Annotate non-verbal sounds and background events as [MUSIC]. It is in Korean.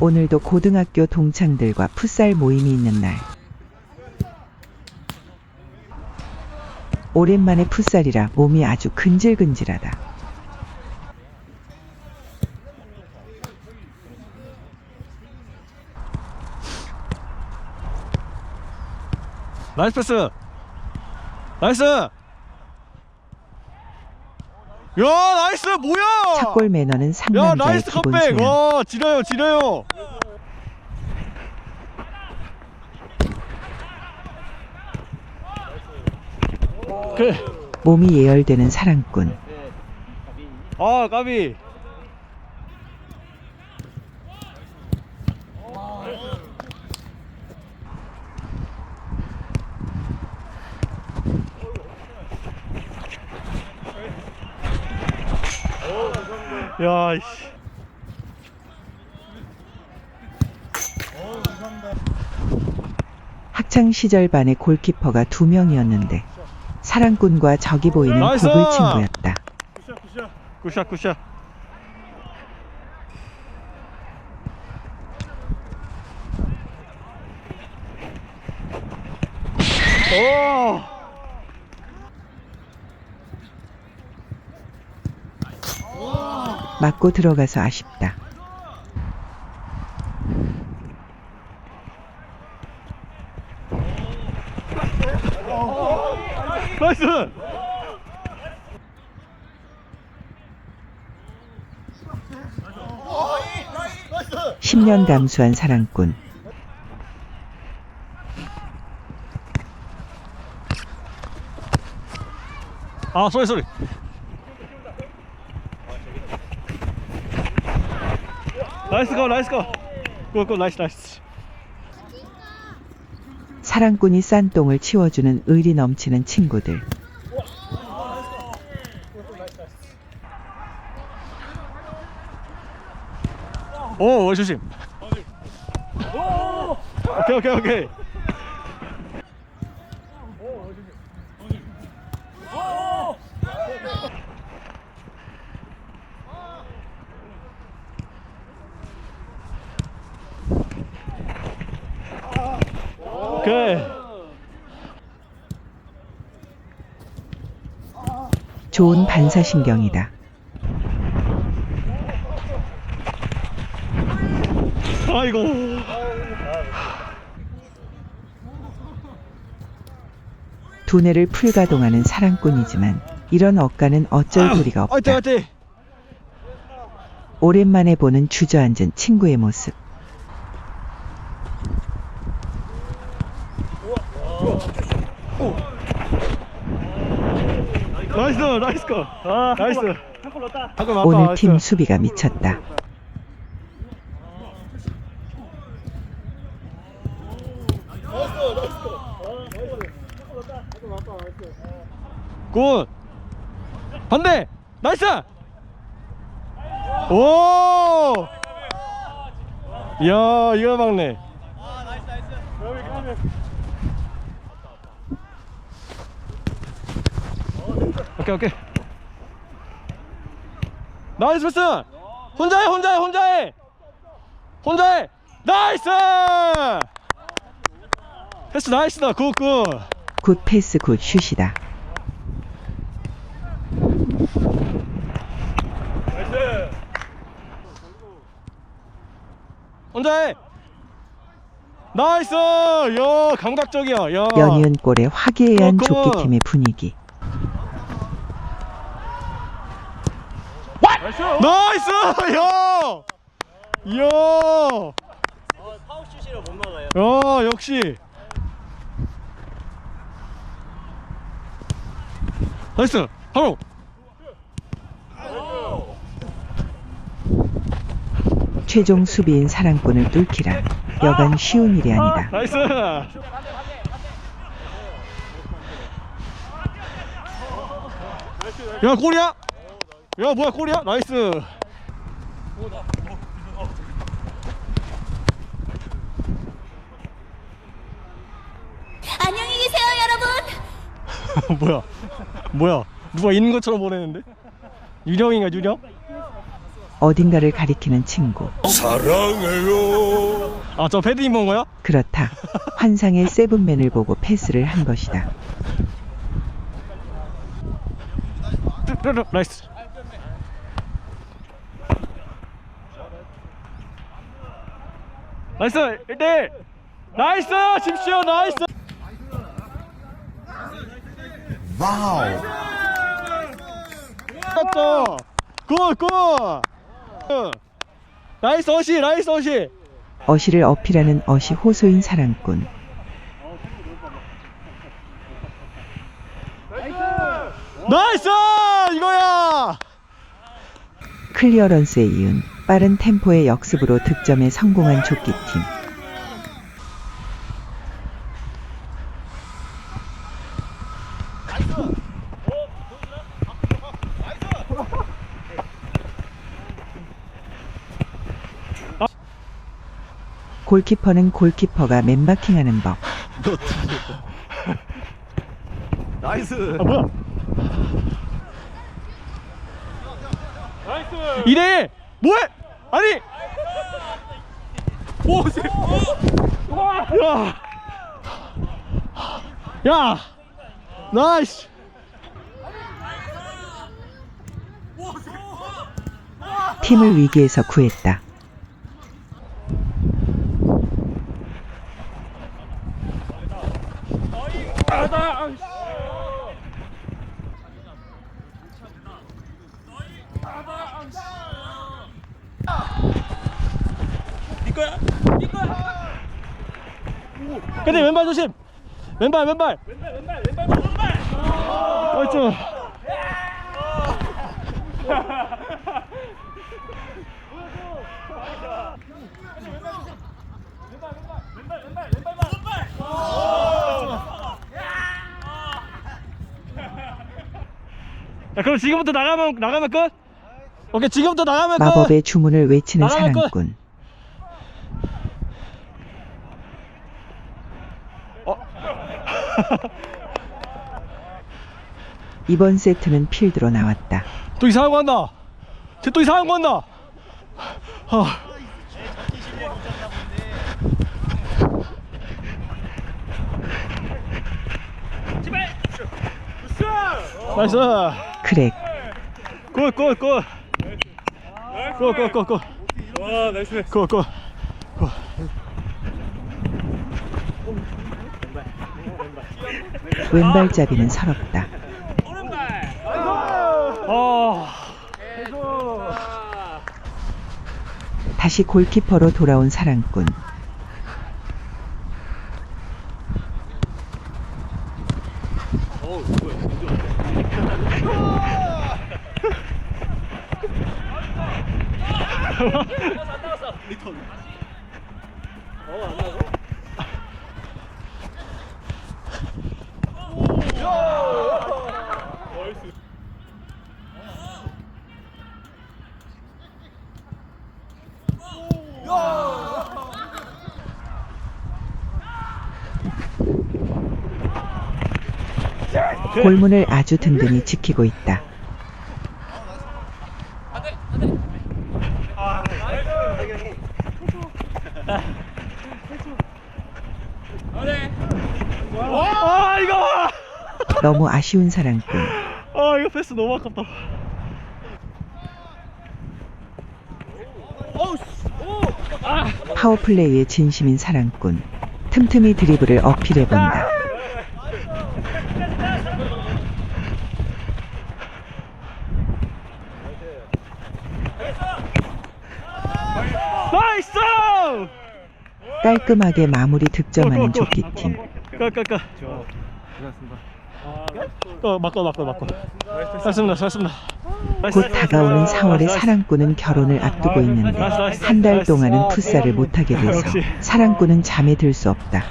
오늘도 고등학교 동창들과 풋살 모임이 있는 날. 오랜만에 풋살이라 몸이 아주 근질근질하다. 나이스 패스 나이스 야 나이스 뭐야 착골 매너는 야 상남자의 나이스 기본 소양. 와 지려요 지려요 그래 몸이 예열되는 사랑꾼. 아 까비 야 이씨 학창 시절 반의 골키퍼가 두 명이었는데 사랑꾼과 적이 보이는 나이스! 버블 친구였다. 굿샷 굿샷 오 맞고 들어가서 아쉽다. 나이스 10년 감수한 사랑꾼. 아 쏘리 쏘리 나이스 거 나이스 거굿굿 나이스 나이스. 사랑꾼이 싼 똥을 치워주는 의리 넘치는 친구들. 오 조심 오케이 오케이 오케이 오케이 좋은 반사신경이다. 아이고 두뇌를 풀가동하는 사랑꾼이지만 이런 억가는 어쩔 도리가 없다. 오랜만에 보는 주저앉은 친구의 모습. 나이스 나이스 거 나이스. 한골 맞다. 오늘 나이스. 팀 수비가 미쳤다. 굿. 반대. 나이스. 오. 이야 이거 막네 오케이 오케이. 나이스 패스! 혼자 해 혼자 해 혼자 해! 혼자 해! 나이스! 패스 나이스다 굿굿. 굿 패스 굿 슛이다. 혼자 해! 나이스! 야 감각적이야 야. 연이은 골에 화기애애한 어, 굿. 조끼팀의 분위기. 나이스! 야! 이야! 파워슛이라 못 막아요. 야 역시. 나이스! 바로 최종 수비인 사랑꾼을 뚫기란 여간 쉬운 일이 아니다. 나이스! 야 골이야 야 뭐야 골이야 나이스 안녕히 계세요, 여러분. [LAUGHS] 뭐야 뭐야 누가 있는 것처럼 보내는데 유령인가 유령 어딘가를 가리키는 친구. 아, 저 패딩 입은 거야? 그렇다. 환상의 세븐맨을 보고 패스를 한 것이다. 나이스. 나이스, 1대1. 나이스, 집시오, 나이스. 와우. 맞다. 굿, 굿. 응. 나이스 어시, 나이스 어시. 어시를 어필하는 어시 호소인 사랑꾼. 나이스! 이거야! 클리어런스에 이은 빠른 템포의 역습으로 득점에 성공한 조끼팀. 골키퍼는 골키퍼가 맨바킹하는 법. 나이스. 아 뭐야? 나이스. 이래. 뭐해? 아니. 오, 씨. 야. 야. 나이스. 팀을 위기에서 구했다. 근데 왼발 조심. 왼발 왼발. 왼발 왼발 왼발 왼발. 어이구. 야 그럼 지금부터 나가면 나가면 끝? 오케이 지금부터 나가면 끝. 마법의 주문을 외치는 나가면 끝. 사랑꾼. 어? [LAUGHS] 이번 세트는 필드로 나왔다. 또 이상한 거 한다. 쟤 또 이상한 거 한다. 아. 나이스. 크랙. 굿, 굿, 굿. 굿, 굿, 굿, 굿. 와, 나이스. 굿, 굿. 굿. 왼발잡이는 서럽다. 아. 다시 골키퍼로 돌아온 사랑꾼. [LAUGHS] 골문을 아주 든든히 지키고 있다. 아, 이거. 너무 아쉬운 사랑꾼. 아, 이거 패스 너무 아깝다. 파워플레이에 진심인 사랑꾼. 틈틈이 드리블을 어필해본다. 나이스! 깔끔하게 마무리 득점하는 조끼팀. 까까까. 어, 맞고 맞고 맞고. 잘했습니다. 잘했습니다. 곧 다가오는 4월에 사랑꾼은 결혼을 앞두고 있는데 한 달 동안은 풋살을 못하게 돼서 사랑꾼은 잠에 들 수 없다.